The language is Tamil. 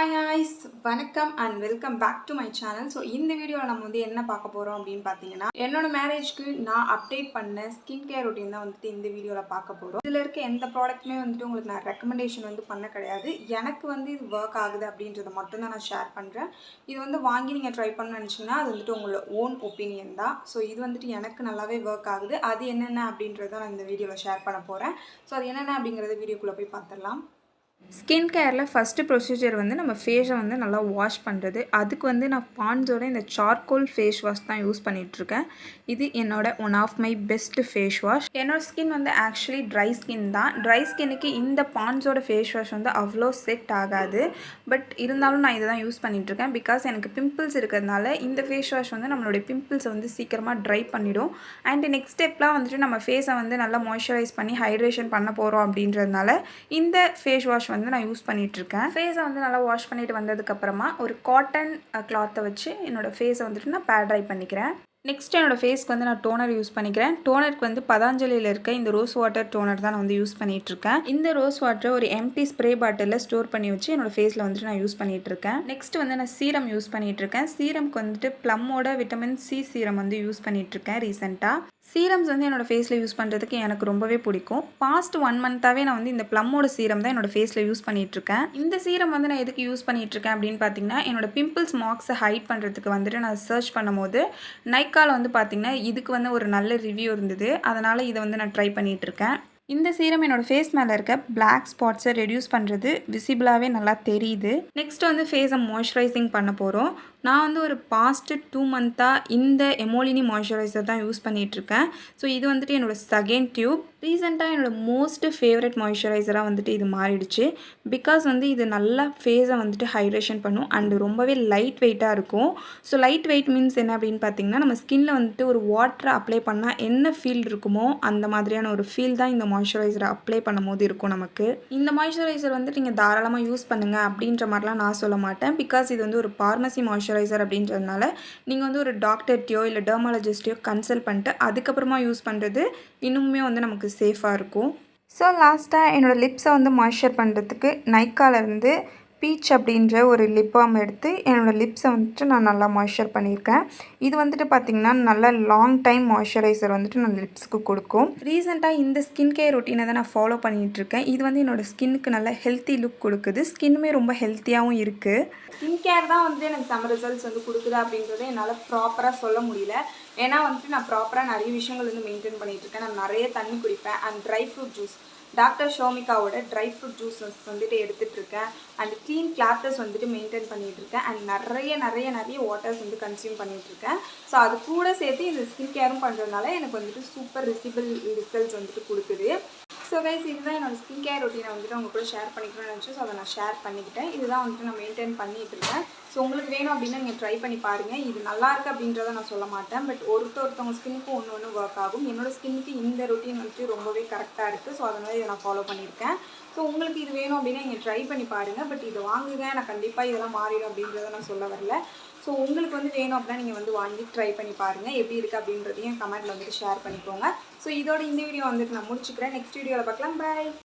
ஹாய் ஹாய்ஸ் வணக்கம் and welcome back to my channel so இந்த வீடியோவில் நம்ம வந்து என்ன பார்க்க போகிறோம் அப்படின்னு பார்த்தீங்கன்னா என்னோட மேரேஜ்க்கு நான் அப்டேட் பண்ண ஸ்கின் கேர் ரொட்டீன் தான் வந்துட்டு இந்த வீடியோவில் பார்க்க போகிறோம் இதில் இருக்க எந்த ப்ராடக்ட்டுமே வந்துட்டு உங்களுக்கு நான் ரெக்கமெண்டேஷன் வந்து பண்ண கிடையாது. எனக்கு வந்து இது ஒர்க் ஆகுது அப்படின்றத மட்டும் தான் நான் ஷேர் பண்ணுறேன் இது வந்து வாங்கி நீங்கள் ட்ரை பண்ண நினச்சிங்கன்னா அது வந்துட்டு உங்களோட ஓன் ஒப்பீனியன் தான். ஸோ இது வந்துட்டு எனக்கு நல்லாவே ஒர்க் ஆகுது. அது என்னென்ன அப்படின்றத நான் இந்த வீடியோவில் ஷேர் பண்ண போகிறேன் ஸோ அது என்னென்ன அப்படிங்கிறத வீடியோக்குள்ளே போய் பார்த்துடலாம். ஸ்கின் கேரில் ஃபஸ்ட்டு ப்ரொசீஜர் வந்து நம்ம ஃபேஸை வந்து நல்லா வாஷ் பண்ணுறது அதுக்கு வந்து நான் பான்ஸோட இந்த சார்கோல் ஃபேஸ் வாஷ் தான் யூஸ் பண்ணிகிட்ருக்கேன் இது என்னோட one of my best face wash என்னோடய ஸ்கின் வந்து ஆக்சுவலி ட்ரை ஸ்கின் தான். ட்ரை ஸ்கின்னுக்கு இந்த பான்ஸோட ஃபேஸ் வாஷ் வந்து அவ்வளோ செட் ஆகாது. பட் இருந்தாலும் நான் இதை தான் யூஸ் பண்ணிகிட்ருக்கேன் பிகாஸ் எனக்கு பிம்பிள்ஸ் இருக்கிறதுனால இந்த ஃபேஸ் வாஷ் வந்து நம்மளுடைய பிம்பிள்ஸை வந்து சீக்கிரமாக ட்ரை பண்ணிவிடும் அண்ட் நெக்ஸ்ட் ஸ்டெப்லாம் வந்துட்டு நம்ம ஃபேஸை வந்து நல்லா மாய்ஸ்சரைஸ் பண்ணி ஹைட்ரேஷன் பண்ண போகிறோம் அப்படின்றதுனால இந்த ஃபேஸ் வாஷ் வந்து நான் யூஸ் பண்ணிகிட்ருக்கேன் ஃபேஸை வந்து நல்லா வாஷ் பண்ணிட்டு வந்ததுக்கப்புறமா ஒரு காட்டன் கிளாத்தை வச்சு என்னோடய ஃபேஸை வந்துட்டு நான் பேட் ட்ரை பண்ணிக்கிறேன். நெக்ஸ்ட் என்னோடய ஃபேஸ்க்கு வந்து நான் டோனர் யூஸ் பண்ணிக்கிறேன். டோனருக்கு வந்து பதாஞ்சலியில் இருக்க இந்த ரோஸ் வாட்டர் டோனர் தான் நான் வந்து யூஸ் பண்ணிகிட்ருக்கேன் இந்த ரோஸ் வாட்டரை ஒரு எம்டி ஸ்ப்ரே பாட்டிலில் ஸ்டோர் பண்ணி வச்சு என்னோடய ஃபேஸில் வந்துட்டு நான் யூஸ் பண்ணிகிட்ருக்கேன் நெக்ஸ்ட் வந்து நான் சீரம் யூஸ் பண்ணிகிட்ருக்கேன் சீரம்க்கு வந்துட்டு ப்ளம்மோட விட்டமின் சி சீரம் வந்து யூஸ் பண்ணிகிட்ருக்கேன் ரீசெண்டாக சீரம்ஸ் வந்து என்னோடய ஃபேஸில் யூஸ் பண்ணுறதுக்கு எனக்கு ரொம்பவே பிடிக்கும். பாஸ்ட் ஒன் மந்த்தாகவே நான் வந்து இந்த ப்ளம்மோட சீரம் தான் என்னோடய ஃபேஸில் யூஸ் பண்ணிகிட்ருக்கேன் இந்த சீரம் வந்து நான் எதுக்கு யூஸ் பண்ணிகிட்ருக்கேன் அப்படின்னு பார்த்தீங்கன்னா என்னோடய பிம்பிள்ஸ் மார்க்ஸை ஹைட் பண்ணுறதுக்கு வந்துட்டு நான் சர்ச் பண்ணும்போது நைக்காவில் வந்து பார்த்திங்கன்னா இதுக்கு வந்து ஒரு நல்ல ரிவ்யூ இருந்தது. அதனால் இதை வந்து நான் ட்ரை பண்ணிகிட்ருக்கேன் இந்த சீரம் என்னோடய ஃபேஸ் மேலே இருக்க பிளாக் ஸ்பாட்ஸை ரெடியூஸ் பண்ணுறது விசிபிளாகவே நல்லா தெரியுது. நெக்ஸ்ட் வந்து ஃபேஸை மாய்ஸ்சரைசிங் பண்ண போகிறோம் நான் வந்து ஒரு பாஸ்ட் டூ மந்த்தாக இந்த எமோலினி மாய்ஸ்சரைசர் தான் யூஸ் பண்ணிகிட்ருக்கேன் ஸோ இது வந்துட்டு என்னோடய செகண்ட் டியூப் ரீசெண்டாக என்னோடய மோஸ்ட் ஃபேவரட் மாய்ஸ்சரைசராக வந்துட்டு இது மாறிடுச்சு. பிகாஸ் வந்து இது நல்லா ஃபேஸை வந்துட்டு ஹைட்ரேஷன் பண்ணும். அண்டு ரொம்பவே லைட் வெயிட்டாக இருக்கும். ஸோ லைட் வெயிட் மீன்ஸ் என்ன அப்படின்னு பார்த்தீங்கன்னா நம்ம ஸ்கின்னில் வந்துட்டு ஒரு வாட்டரை அப்ளை பண்ணால் என்ன ஃபீல் இருக்குமோ அந்த மாதிரியான ஒரு ஃபீல் தான் இந்த மாய்ஸ்சரைசரை அப்ளை பண்ணும் போது இருக்கும் நமக்கு. இந்த மாய்ஸ்சரைசர் வந்துட்டு நீங்கள் தாராளமாக யூஸ் பண்ணுங்கள் அப்படின்ற மாதிரிலாம் நான் சொல்ல மாட்டேன். பிகாஸ் இது வந்து ஒரு பார்மசி மாய்ஸ்சரைசர் அப்படின்றதுனால நீங்கள் வந்து ஒரு டாக்டர்ட்டையோ இல்லை டெர்மாலஜிஸ்ட்டையோ கன்சல்ட் பண்ணிட்டு அதுக்கப்புறமா யூஸ் பண்ணுறது இன்னுமே வந்து நமக்கு சேஃபாக இருக்கும். ஸோ லாஸ்ட்டாக என்னோடய லிப்ஸை வந்து மாய்ஸ்சர் பண்ணுறதுக்கு நைக்காலேருந்து பீச் அப்படின்ற ஒரு லிப் பாம் எடுத்து என்னோடய லிப்ஸை வந்துட்டு நான் நல்லா மாய்ஸ்சர் பண்ணியிருக்கேன். இது வந்துட்டு பார்த்திங்கன்னா நல்லா லாங் டைம் மாய்ஸ்சரைசர் வந்துட்டு நான் லிப்ஸுக்கு கொடுக்கும். ரீசெண்டாக இந்த ஸ்கின் கேர் ரொட்டீனை தான் நான் ஃபாலோ பண்ணிகிட்ருக்கேன் இது வந்து என்னோடய ஸ்கின்னுக்கு நல்ல ஹெல்த்தி லுக் கொடுக்குது. ஸ்கின்னுமே ரொம்ப ஹெல்த்தியாகவும் இருக்குது ஸ்கின் கேர் தான் வந்து எனக்கு செம்ம ரிசல்ட்ஸ் வந்து கொடுக்குது அப்படின்றத என்னால் ப்ராப்பராக சொல்ல முடியல. ஏன்னா வந்துட்டு நான் ப்ராப்பராக நிறைய விஷயங்கள் வந்து மெயின்டைன் பண்ணிகிட்ருக்கேன் நான் நிறைய தண்ணி குடிப்பேன். And dry fruit juice doctor ஷோமிகாவோட dry fruit juices வந்துட்டு எடுத்துகிட்ருக்கேன் அண்ட் க்ளீன் கிளாத்தஸ் வந்துட்டு மெயின்டைன் பண்ணிகிட்ருக்கேன் அண்ட் நிறைய நிறைய நிறைய வாட்டர்ஸ் வந்து கன்சியூம் பண்ணிகிட்ருக்கேன் ஸோ அது கூட சேர்த்து இந்த ஸ்கின் கேரும் பண்ணுறதுனால எனக்கு வந்துட்டு சூப்பர் ரிசிபிள் ரிசல்ட்ஸ் வந்துட்டு கொடுக்குது. ஸோ கைஸ் இதுதான் என்னோடய ஸ்கின் கேர் ரொட்டீனை வந்துட்டு அவங்க கூட ஷேர் பண்ணிக்கணும்னு நினச்சி ஸோ அதை நான் ஷேர் பண்ணிக்கிட்டேன். இதுதான் வந்துட்டு நான் மெயின்டைன் பண்ணிட்டு இருக்கேன். ஸோ உங்களுக்கு வேணும் அப்படின்னா நீங்கள் ட்ரை பண்ணி பாருங்கள் இது நல்லா இருக்குது அப்படின்றத நான் சொல்ல மாட்டேன். பட் ஒருத்த ஒருத்தவங்க ஸ்கின்னுக்கும் ஒன்று ஒன்று ஒர்க் ஆகும். என்னோடய ஸ்கின்னுக்கு இந்த ரொட்டீன் வந்துட்டு ரொம்பவே கரெக்டாக இருக்குது ஸோ அதனால் இதை நான் ஃபாலோ பண்ணியிருக்கேன். ஸோ உங்களுக்கு இது வேணும் அப்படின்னா நீங்கள் ட்ரை பண்ணி பாருங்கள் பட் இதை வாங்குங்க. நான் கண்டிப்பாக இதெல்லாம் மாறிடும் அப்படின்றத நான் சொல்ல வரல. ஸோ உங்களுக்கு வந்து வேணும் அப்படின்னா நீங்கள் வந்து வாங்கி ட்ரை பண்ணி பாருங்கள் எப்படி இருக்குது அப்படின்றதையும் கமெண்ட்டில் வந்துட்டு ஷேர் பண்ணிக்கோங்க. ஸோ இதோட இந்த வீடியோ வந்துட்டு நான் முடிச்சுக்கிறேன். நெக்ஸ்ட் வீடியோவில் பார்க்கலாம். பாய்